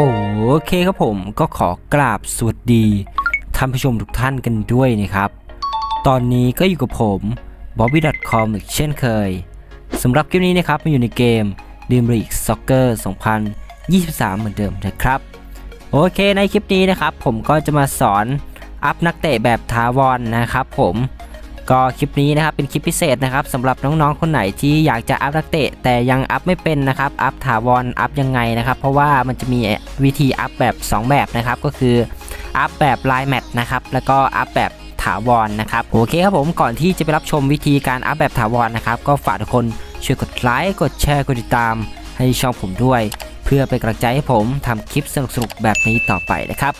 โอเคครับผมก็ขอกราบสวัสดีท่านผู้ชมทุกท่านกันด้วยนะครับ ตอนนี้ก็อยู่กับผม bobby.com อีกเช่นเคยสำหรับคลิปนี้นะครับมาอยู่ในเกม Dream League Soccer 2023 เหมือนเดิมนะครับ โอเคในคลิปนี้นะครับ ผมก็จะมาสอนอัพนักเตะแบบทาวอนนะครับผม ก็คลิปนี้นะครับเป็นคลิปพิเศษนะครับสำหรับน้องๆคนไหนที่อยากจะอัพนักเตะ แต่ยังอัพไม่เป็นนะครับอัพถาวรอัพยังไงนะครับ เพราะว่ามันจะมีวิธีอัพแบบ 2 แบบนะครับก็คืออัพแบบไลน์แมทนะครับแล้วก็อัพแบบถาวรนะครับโอเคครับผมก่อนที่จะไปรับชมวิธีการอัพแบบถาวรนะครับ ก็ฝากทุกคนช่วยกดไลค์กดแชร์กดติดตาม ให้ช่องผมด้วย เพื่อเป็นกำลังใจให้ผมทำคลิปสนุกๆแบบนี้ต่อไปนะครับ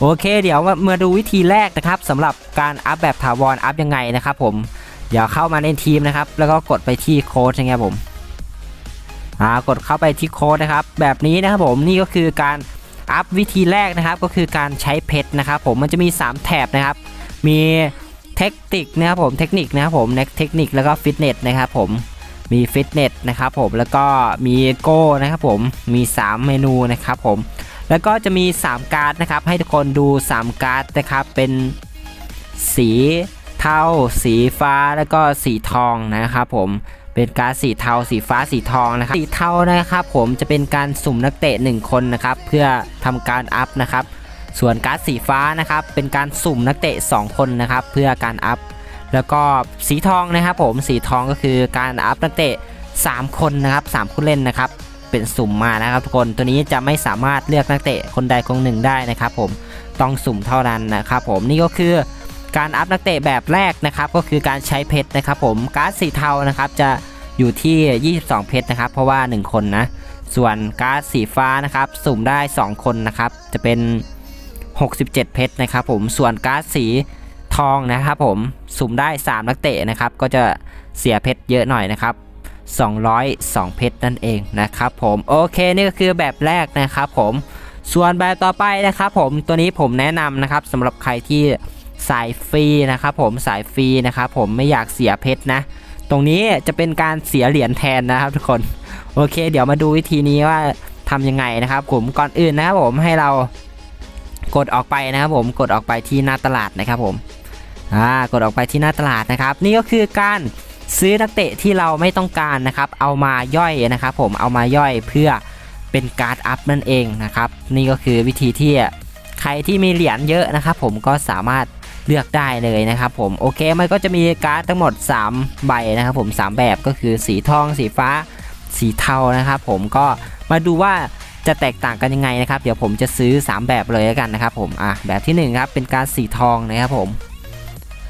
โอเค เดี๋ยวมาดูวิธีแรกนะครับสำหรับการอัพแบบถาวรอัพยังไงนะครับผมเดี๋ยวเข้ามาในทีมนะครับ แล้วก็กดไปที่โค้ดนะครับผมอ่ากดเข้าไปที่โค้ดนะครับ แบบนี้นะครับผมนี่ก็คือการอัพวิธีแรกนะครับ ก็คือการใช้เพชรนะครับ ผมมันจะมี 3 แถบนะครับ มีเทคนิคนะครับผมเทคนิคนะครับผมเทคนิคแล้วก็ฟิตเนสนะครับผมมีฟิตเนสนะครับผมแล้วก็มีโก้นะครับผมมี 3 เมนูนะครับผม แล้วก็จะมี 3 การ์ดนะครับ ให้ทุกคนดู 3 การ์ดนะครับ เป็นสีเทาสีฟ้าแล้วก็สีทองนะครับผมเป็นการ์ดสีเทาสีฟ้าสีทองนะครับสีเทานะครับผมจะเป็นการสุ่มนักเตะ 1 คนนะครับเพื่อทำการอัพนะครับส่วนการ์ดสีฟ้านะครับเป็นการสุ่มนักเตะ 2 คนนะครับเพื่อการอัพ แล้วก็สีทองนะครับผมสีทองก็คือการอัพนักเตะ 3 คนนะครับ3ผู้เล่นนะครับ เป็นสุ่มมานะครับทุกคนตัวนี้จะไม่สามารถเลือกนักเตะคนใดคนหนึ่งได้นะครับผมต้องสุ่มเท่านั้นนะครับผมนี่ก็คือการอัพนักเตะแบบแรกนะครับก็คือการใช้เพชรนะครับผมการ์ดสีเทานะครับจะอยู่ที่ 22 เพชรนะครับ เพราะว่า 1 คนนะส่วนการ์ดสีฟ้านะครับสุ่มได้ 2 คนนะครับจะเป็น 67 เพชรนะครับผมส่วนการ์ดสีทองนะครับผมสุ่มได้ 3 นักเตะนะครับก็จะเสียเพชรเยอะหน่อยนะครับ 202 เพชรนั่นเองนะครับผมโอเคนี่ก็คือแบบแรกนะครับผมส่วนแบบต่อไปนะครับผมตัวนี้ผมแนะนำนะครับสำหรับใครที่สายฟรีนะครับผมสายฟรีนะครับผมไม่อยากเสียเพชรนะ ตรงนี้จะเป็นการเสียเหรียญแทนนะครับทุกคนโอเค เดี๋ยวมาดูวิธีนี้ว่าทำยังไงนะครับผมก่อนอื่นนะครับผมให้เรากดออกไปนะครับผมกดออกไปที่หน้าตลาดนะครับผมอ่ากดออกไปที่หน้าตลาดนะครับ นี่ก็คือการ ซื้อนักเตะที่เราไม่ต้องการนะครับ เอามาย่อยนะครับผมเอามาย่อยเพื่อเป็นการ์ดอัพนั่นเองนะครับ นี่ก็คือวิธีที่ใครที่มีเหรียญเยอะนะครับ ผมก็สามารถเลือกได้เลยนะครับผมโอเคมันก็จะมีการ์ดทั้งหมด 3 ใบนะครับผม 3 แบบก็คือสีทอง สีฟ้า สีเทานะครับผมก็มาดูว่าจะแตกต่างกันยังไงนะครับ เดี๋ยวผมจะซื้อ 3 แบบเลยแล้วกันนะครับผมอะแบบที่1ครับเป็นการ์ดสีทองนะครับผม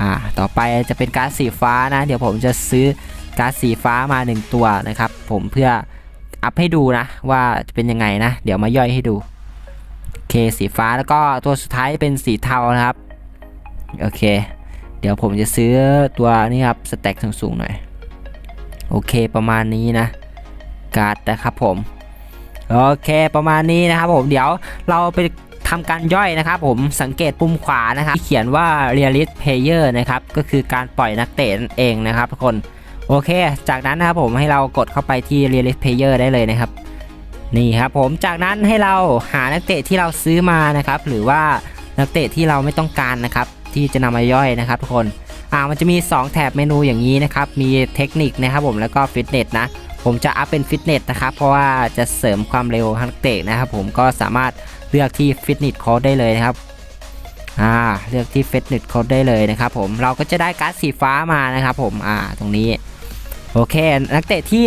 อ่าต่อไปจะเป็นการ์ดสีฟ้านะ เดี๋ยวผมจะซื้อการ์ดสีฟ้ามา 1 ตัวนะครับ ผมเพื่ออัพให้ดูนะ ว่าจะเป็นยังไงนะ เดี๋ยวมาย่อยให้ดูโอเคสีฟ้าแล้วก็ตัวสุดท้ายเป็นสีเทานะครับโอเค เดี๋ยวผมจะซื้อตัวนี้ครับสแต็กสูงๆหน่อยโอเคประมาณนี้นะ การ์ดนะครับผมโอเคประมาณนี้นะครับผมเดี๋ยวเราไป ทำการย่อยนะครับผมสังเกตปุ่มขวานะครับที่เขียนว่า realist player นะครับก็คือการปล่อยนักเตะนั่นเองนะครับทุกคนโอเค จากนั้นนะครับผมให้เรากดเข้าไปที่ realist player ได้เลยนะครับนี่ครับผมจากนั้นให้เราหานักเตะที่เราซื้อมานะครับหรือว่านักเตะที่เราไม่ต้องการนะครับที่จะนำมาย่อยนะครับทุกคนอ่ามันจะมี 2 แถบเมนูอย่างนี้นะครับมีเทคนิคนะครับผมแล้วก็ฟิตเนสนะ ผมจะอัพเป็นฟิตเนสนะครับ เพราะว่าจะเสริมความเร็วของนักเตะนะครับ ผมก็สามารถเลือกที่ฟิตเนสโค้ดได้เลยนะครับอ่าเลือกที่ฟิตเนสโค้ดได้เลยนะครับ ผมเราก็จะได้การ์ดสีฟ้ามานะครับ ผมอ่าตรงนี้โอเค นักเตะที่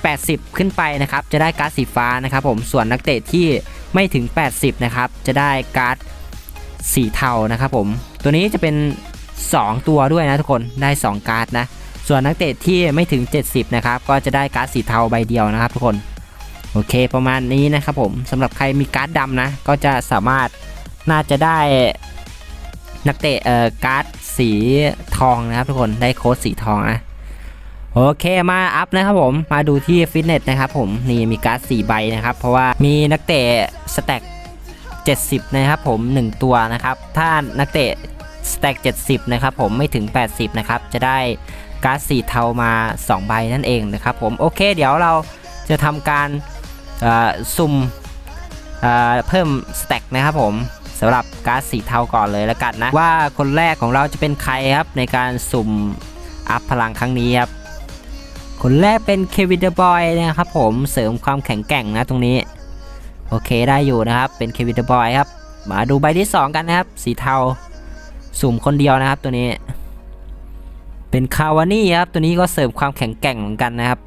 80 ขึ้นไปนะครับ จะได้การ์ดสีฟ้านะครับ ผมส่วนนักเตะที่ไม่ถึง 80 นะครับ จะได้การ์ดสีเทานะครับ ผมตัวนี้จะเป็น 2 ตัวด้วยนะทุกคนได้ 2 การ์ดนะ ส่วนนักเตะที่ไม่ถึง 70 นะครับ ก็จะได้การ์ดสีเทาใบเดียวนะครับ ทุกคน โอเคประมาณนี้นะครับผมสำหรับใครมีการ์ดดำนะ ก็จะสามารถน่าจะได้นักเตะเอ่อการ์ดสีทองนะครับ ทุกคนได้โค้ดสีทองนะโอเคมาอัพนะครับผมมาดูที่ฟิตเนสนะครับผมนี่มีการ์ด4ใบนะครับ เพราะว่ามีนักเตะสแต็ก70 นะครับผม 1 ตัวนะครับ ถ้านักเตะสแต็ก70 นะครับผมไม่ถึง 80 นะครับ จะได้ การ์ดสีเทามา 2 ใบนั่นเองนะครับผมโอเคเดี๋ยวเราจะทำการสุ่มเพิ่มสแต็กนะครับผมสำหรับการ์ดสีเทาก่อนเลยแล้วกันนะ ว่าคนแรกของเราจะเป็นใครครับในการสุ่มอัพพลังครั้งนี้ครับคนแรกเป็นเควินเดอร์บอยนะครับผมเสริมความแข็งแกร่งนะตรงนี้ โอเคได้อยู่นะครับเป็นเควินเดอร์บอยครับ มาดูใบที่ 2 กันนะครับ สีเทาสุ่มคนเดียวนะครับตัวนี้ เป็นคาวานี่ครับ ตัวนี้ก็เสริมความแข็งแกร่งเหมือนกันนะครับ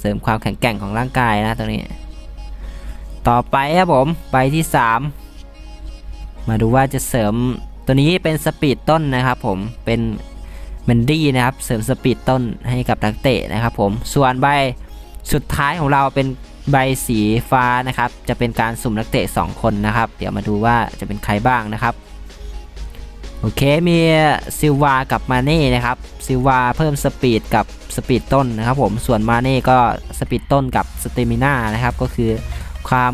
เสริมความแข็งแกร่งของร่างกายนะตัวนี้ ต่อไปครับผมใบที่ 3 มาดูว่าจะเสริมตัวนี้เป็นสปีดต้นนะครับ ผมเป็นเมนดี้นะครับ เสริมสปีดต้นให้กับนักเตะนะครับ ผมส่วนใบสุดท้ายของเราเป็นใบสีฟ้านะครับ จะเป็นการสุ่มนักเตะ 2 คนนะครับ เดี๋ยวมาดูว่าจะเป็นใครบ้างนะครับ โอเคมีซิลวากับมาเน่นะครับซิลวาเพิ่มสปีดกับสปีดต้นนะครับผมส่วนมาเน่ก็สปีดต้นกับสเตมิน่านะครับก็คือความ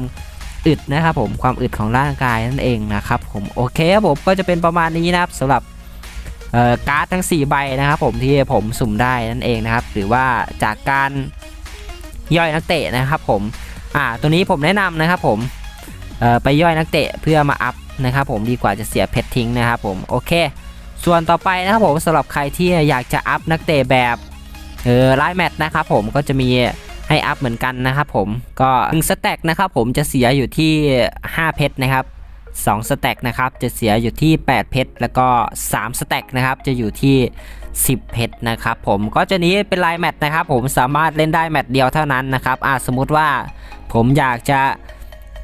อึดนะครับผมความอึดของร่างกายนั่นเองนะครับผมโอเคครับผมก็จะเป็นประมาณนี้นะครับสำหรับการ์ดทั้ง 4 ใบนะครับผมที่ผมสุ่มได้นั่นเองนะครับ หรือว่าจากการย่อยนักเตะนะครับผมอ่าตัวนี้ผมแนะนำนะครับผมไปย่อยนักเตะเพื่อมาอัพ นะครับผมดีกว่าจะเสียเพชรทิ้งนะครับผมโอเค ส่วนต่อไปนะครับผมสำหรับใครที่อยากจะอัพนักเตะแบบเออไลฟ์แมตช์นะครับผมก็จะมีให้อัพเหมือนกันนะครับผมก็1สแต็กนะครับผมจะเสียอยู่ที่ 5 เพชรนะครับ2สแต็กนะครับจะเสียอยู่ที่ 8 เพชรแล้วก็3สแต็กนะครับจะอยู่ที่ 10 เพชรนะครับผมก็จะนี้เป็นไลน์แมตช์นะครับผมสามารถเล่นได้แมตช์เดียวเท่านั้นนะครับอ่าสมมุติว่าผมอยากจะ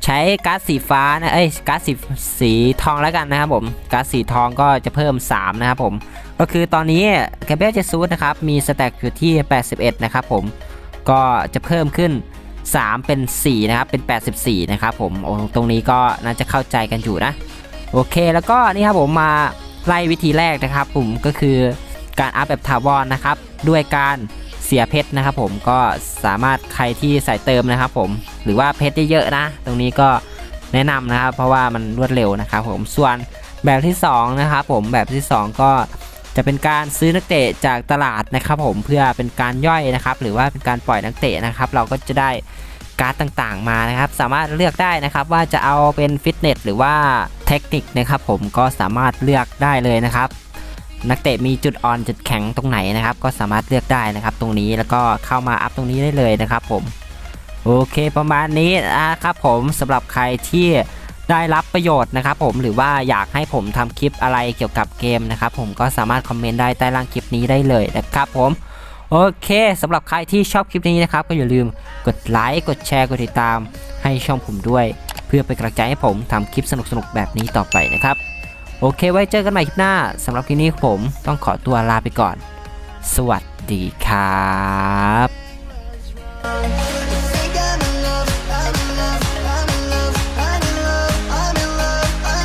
ใช้ก๊าร์ดสีฟ้านะ เอ้ยการ์ดสีสีทองแล้วกันนะครับผมก๊าร์ดสีทองก็จะเพิ่ม 3 นะครับผม ก็คือตอนนี้แคเบลเจซูสนะครับ มีสแต็กอยู่ที่ 81 นะครับผม ก็จะเพิ่มขึ้น 3 เป็น 4 นะครับ เป็น 84 นะครับผมโอ้ตรงนี้ก็น่าจะเข้าใจกันอยู่นะ โอเค แล้วก็นี่ครับผมมาไล่วิธีแรกนะครับผม ก็คือการอัพแบบถาวรนะครับ ด้วยการ สียเพชรนะครับผมก็สามารถใครที่ใส่เติมนะครับผมหรือว่าเพชรเยอะๆนะ ตรงนี้ก็แนะนำนะครับ เพราะว่ามันรวดเร็วนะครับผมส่วนแบบที่สองนะครับผมแบบที่สองก็จะเป็นการซื้อนักเตะจากตลาดนะครับ ผมเพื่อเป็นการย่อยนะครับ หรือว่าเป็นการปล่อยนักเตะนะครับ เราก็จะได้การ์ดต่างๆมานะครับ สามารถเลือกได้นะครับ ว่าจะเอาเป็นฟิตเนสหรือว่าเทคนิคนะครับ ผมก็สามารถเลือกได้เลยนะครับ นักเตะมีจุดอ่อนจุดแข็งตรงไหนนะครับ ก็สามารถเลือกได้นะครับ ตรงนี้แล้วก็เข้ามาอัพตรงนี้ได้เลยนะครับผมโอเคประมาณนี้นะครับผมสำหรับใครที่ได้รับประโยชน์นะครับผมหรือว่าอยากให้ผมทำคลิปอะไรเกี่ยวกับเกมนะครับผมก็สามารถคอมเมนต์ได้ใต้ล่างคลิปนี้ได้เลยนะครับผมโอเคสำหรับใครที่ชอบคลิปนี้นะครับ ก็อย่าลืมกดไลค์กดแชร์กดติดตามให้ช่องผมด้วย เพื่อเป็นกำลังใจให้ผมทำคลิปสนุกๆแบบนี้ต่อไปนะครับ โอเคไว้เจอกันใหม่คลิปหน้าสำหรับคลิปนี้ผมต้องขอตัวลาไปก่อน สวัสดีครับ